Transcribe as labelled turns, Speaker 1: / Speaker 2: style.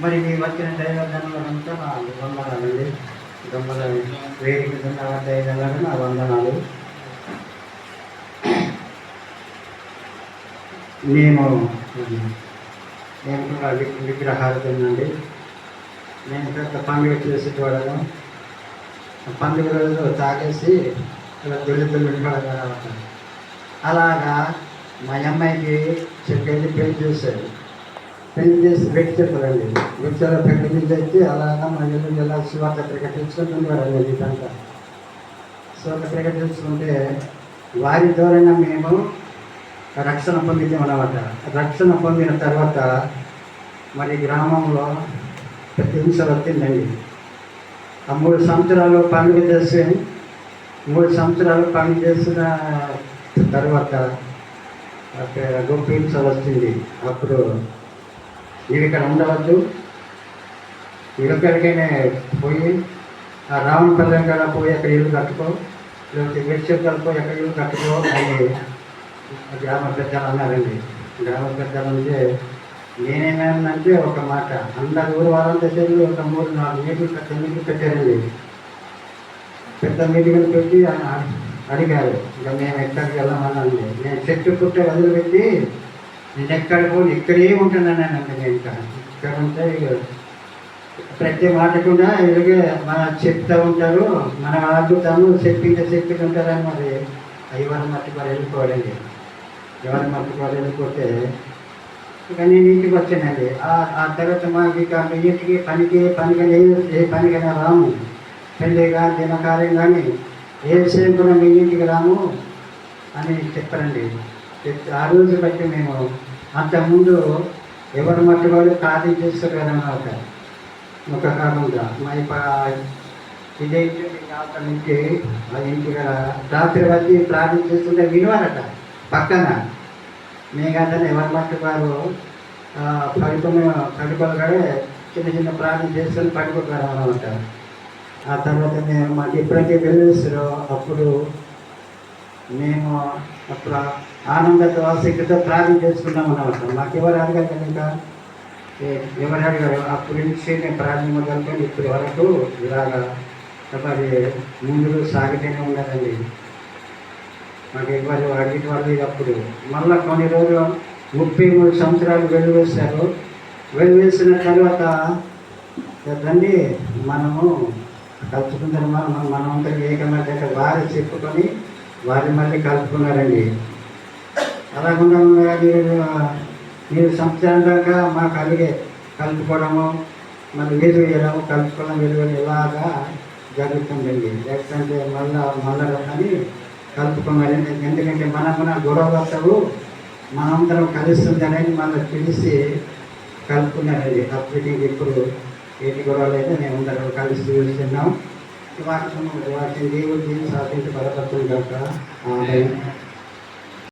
Speaker 1: మరి మీ వచ్చిన దైవజనులంతా నా వందనాలండి దొంగల వేదిక కింద దైవజనులకు నా వందనాలు. నేను నేను కూడా వి- విగ్రహాలు తినండి. నేను పెద్ద పండుగ చేసేటోడను పండుగ రోజు తాగేసి ఇలా దొల్లి దొల్లి పడగల అలాగా మా అమ్మాయికి చెప్పేది పెళ్ళి చేశారు. పెళ్ళి చేసి పెట్టి చెప్పారండి. వచ్చారో పెళ్ళి నుంచి వచ్చి అలాగా మా ఇల్లు ఇలా శివార్త ప్రకటించుకుంటున్నారండి ఇదంతా. క్రికెట్ ప్రకటించుకుంటే వారి ద్వారా మేము రక్షణ పొందితే అనమాట రక్షణ పొందిన తర్వాత మరి గ్రామంలో ప్రతి హింసలు వచ్చిందండి. ఆ మూడు సంవత్సరాలు పండుగ చేసి మూడు సంవత్సరాలు పండుగ చేసిన తర్వాత గొప్ప హింసలు వచ్చింది. అప్పుడు మీరు ఇక్కడ ఉండవద్దు మీరు పోయి ఆ రావణపల్లెం కాడ పోయి అక్కడ ఇల్లు కట్టుకో లేకపోతే విషయం పోయి అక్కడ ఇల్లు కట్టుకో అని గ్రామ పెద్దలు అన్నారండి. గ్రామ పెద్దలు అంటే నేనేమన్నానంటే ఒక మాట అందరు ఊరు వాళ్ళంతా చెల్లి ఒక మూడు నాలుగు మీటింగ్ పెద్ద మీటింగ్ పెట్టారండి పెద్ద మీటింగ్ పెట్టి అడిగారు. ఇంకా మేము ఎక్కడికి వెళ్ళమన్నాను నేను చెట్టు పుట్ట వదిలిపెట్టి నేను ఎక్కడ పోను ఇక్కడే ఉంటున్నానంటే నేను ఇంకా. ఇక్కడ ఉంటే ఇక ప్రతి మాట కూడా ఇలాగే మన చెప్తూ ఉంటారు మనం ఆడుతాము చెప్పింటే చెప్పింది మరి ఎవరు మట్టుకోవాలి వెళ్ళిపోవాలండి ఎవరి మట్టుకోవాలి వెళ్ళిపోతే ఇక నేను ఇంటికి వచ్చానండి. ఆ తర్వాత మాకు ఇక మీ ఇంటికి పనికి పనికి ఏ ఏ పనికైనా రాము. పెళ్ళి కానీ దినకార్యం కానీ ఏ విషయం కూడా మీ ఇంటికి రాము అని చెప్పారండి. ఆ రోజు బట్టి మేము అంతకుముందు ఎవరి మట్టి వాళ్ళు ఖాళీ చేస్తారు కదన్నమాట ఒక కాకుండా మా ఇదే ఇంటి అవతల నుంచి ఆ ఇంటి రాత్రి వచ్చి ప్రార్థన చేస్తుంటే వినవారట పక్కన. మేఘాతనే ఎవరి మట్టి వారు పడుకున్న పడుకోలు చిన్న చిన్న ప్రార్థన చేసుకొని పడుకుంటారు అనమాట ఆ తర్వాత మేము మాకు ఎప్పుడైతే వెళ్ళేస్తారో అప్పుడు మేము అప్పుడు ఆనందతో ఆసక్తితో ప్రార్థన చేసుకున్నాం అన్నమాట మాకు ఎవరు అడగారు కనుక? ఎవరు అడిగారు అప్పటి నుంచి నేను ప్రార్థన మొదలుకొని ఇప్పటి వరకు ఇలాగా మరి ముందు సాగితేనే ఉన్నదండి మాకు ఎవరు అడిగిన వాళ్ళు అప్పుడు. మళ్ళీ కొన్ని రోజులు ముప్పై మూడు సంవత్సరాలు వెలువేశారు. వెలువేసిన తర్వాత కదండి మనము కలుసుకుందరమా మనం మనమంతా ఏకమైన బాగా చెప్పుకొని వారి మళ్ళీ కలుపుకున్నారండి అలాగుండా మీరు? మీరు సంవత్సరం దాకా మాకు అడిగే కలుపుకోవడము మళ్ళీ మీరు వేయడము కలుపుకోవడం విలువలు ఇలాగా జరుగుతుందండి. లేకపోతే మళ్ళా మళ్ళా అని కలుపుకున్నారు ఎందుకంటే మన మన గొడవలు వస్తావు మనందరం కలుస్తుందనేది మళ్ళీ పిలిచి కలుపుకున్నారండి. అప్పటికి ఇప్పుడు ఏటి గొడవలు అయితే మేము అందరం కలిసి చూస్తున్నాం. वाक्य वाक्य देव दिन साथ में बड़ा पत्र करता हाँ भाई